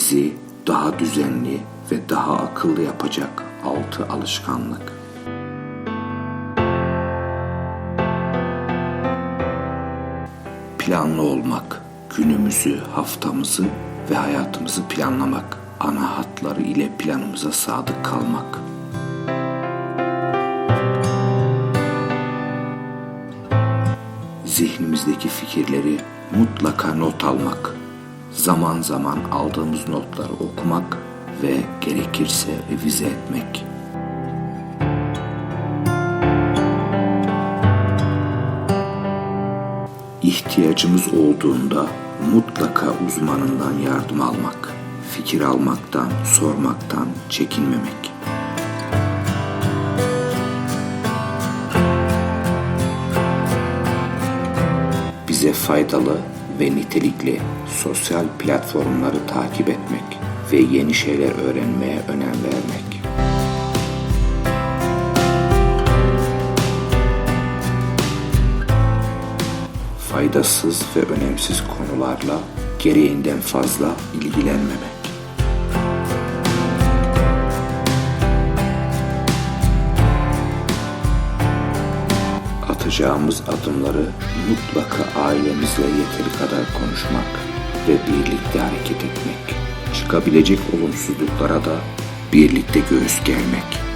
Bizi daha düzenli ve daha akıllı yapacak altı alışkanlık. Planlı olmak, günümüzü, haftamızı ve hayatımızı planlamak, ana hatları ile planımıza sadık kalmak. Zihnimizdeki fikirleri mutlaka not almak, zaman zaman aldığımız notları okumak ve gerekirse revize etmek. İhtiyacımız olduğunda mutlaka uzmanından yardım almak, fikir almaktan, sormaktan çekinmemek. Bize faydalı ve nitelikli sosyal platformları takip etmek ve yeni şeyler öğrenmeye önem vermek. faydasız ve önemsiz konularla gereğinden fazla ilgilenmemek. Atacağımız adımları mutlaka ailemizle yeteri kadar konuşmak ve birlikte hareket etmek. Çıkabilecek olumsuzluklara da birlikte göğüs germek.